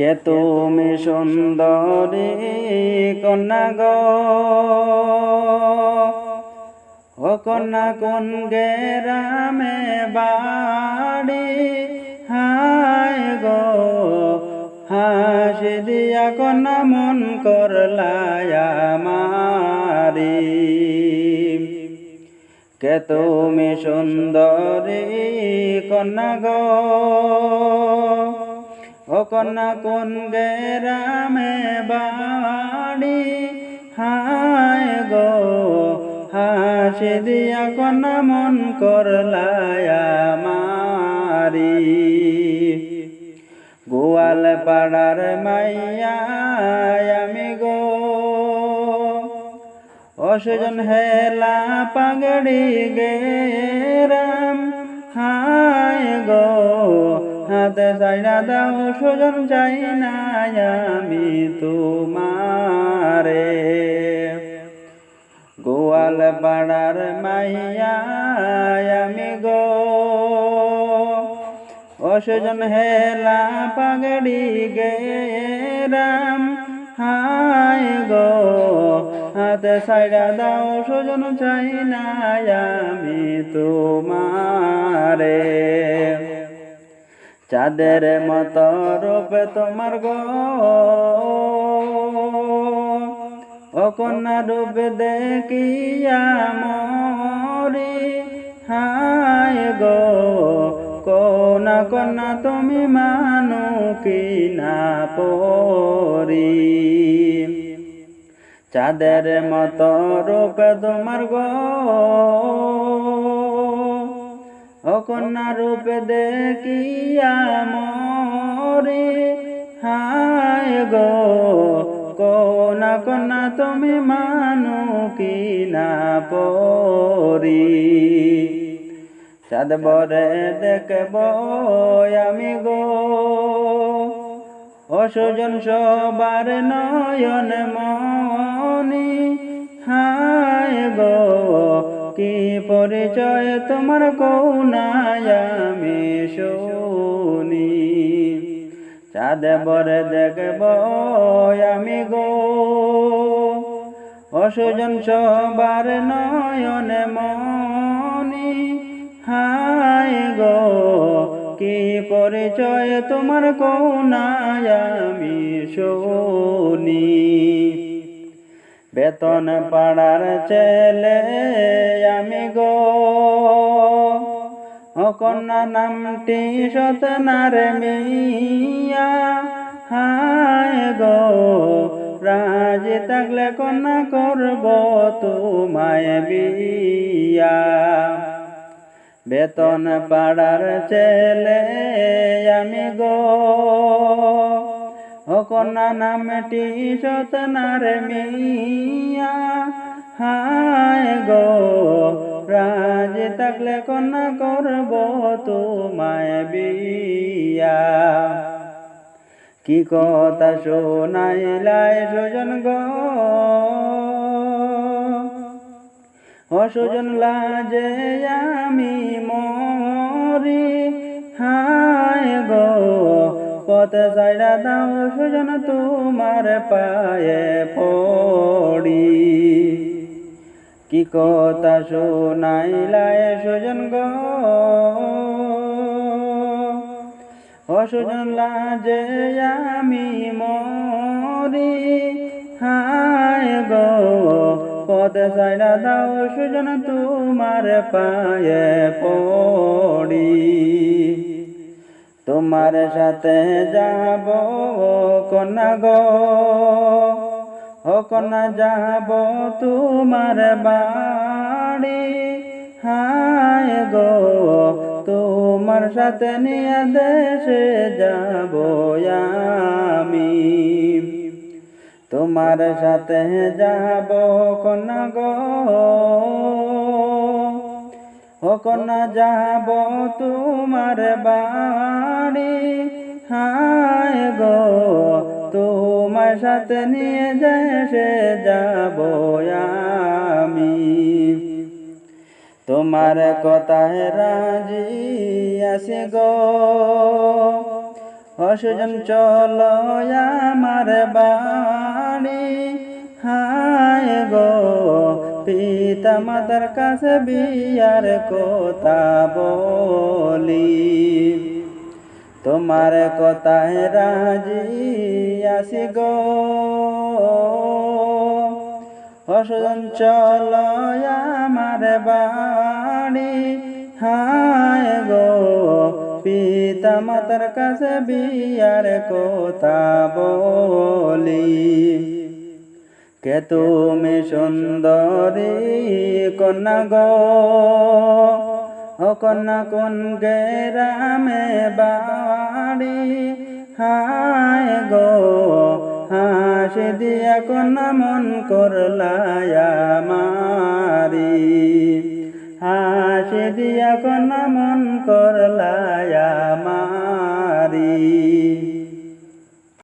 কে তুমি সুন্দরী কন্যা গো? ও কন্যা কোন গেরামে বাড়ি? হায় গো, হাসি দিয়া কন্যা মন করলায়া মারি কে তুমি সুন্দরী কন্যা গো? ও কন্যা, কোন বাড়ি? হায় গো, হাসি দিয়া কন্যা মন করলায়া মারি গোয়াল পাড়ার মাইয়া আমি গো। অসজন হেলা পাগড়ি গেরাম। হায় হাতে সাইডা দাও, সুজন চাই না আমি তোমারে। গোয়াল পাড়ার মাইয়া আমি গো। অসজন হেলা পাগড়ি গেরাম হায় গো। হাতে সাইডা দাও, সুজন চাই না আমি তোমারে। চাঁদের মত রূপে তোমার গো। ও কন্যা রূপ দেখিয়া মরি। হায় গো, কোনা কন্যা তুমি মানু কি না পরি। চাঁদের মত রূপে তোমার গো। ও কন্যা রূপে দেখিয়া মরে। হায় গো কোনা কন্যা, তুমি মানু কি না পরি। চাঁদ বরে দেখব আমি গো, অসজন সবার নয়ন মনি। হায় গো কি পরিচয় তোমার কৌনায় আমি শুনি? চাঁদ বরে দেখব আমি গো। অসুজন সবার নয়ন মনি। হায় গো, কি পরিচয় তোমার কৌনায় আমি শুনি? বেতন পাড়ার ছেলে আমি গো। ও কন্যা নামটি সতনার মিয়া। হায় গো, রাজি থাকলে কন্যা করব তোমায় বিয়া। বেতন পাড়ার ছেলে আমি গো। ও কন্যা নামটি সতনার মিয়া। হায় গো, রাজি থাকলে কন্যা করব তোমায় বিয়া। কি কথা শোনাইলাই সুজন গো। অসুজন লাজে আমি মরি। হায় গো পথ সাইডা দাও সুজন তোমার পায়ে পড়ি। কি কথা শোনাইলায় সুজন গো? অসুজন লাজে আমি মরি। হায় গো পদ সাইডা দাও সুজন তোমার পায়ে পড়ি। তোমার সাথে যাব কন্যা গো। ও কন্যা যাব তোমার বাড়ি। হায় গো, তোমার সাথে নিয়ে দেশে যাব আমি। তোমার সাথে যাব, কন্যা গো। ও কন্যা যাব তোমার বাড়ি। হায় গো, তোমার সাথে নিয়ে দেশে যাব আমি। তোমার কথায় রাজি আছে গো। অসজন চল আমার বাড়ি। হায় গো পিতা মাতার কাছে বিয়ার কথা বলি। তোমার কথায় রাজি আসি গো। অসজন চল আমার বাড়ি হায় গো পিতা মাতার কাছে বিয়ার কথা বলি। কে তুমি সুন্দরী কন্যা গো? ও কন্যা কোন গেরামে বাড়ি? হায় গো, হাসি দিয়া কন্যা মন করলায়া মারি। হাসি দিয়া মা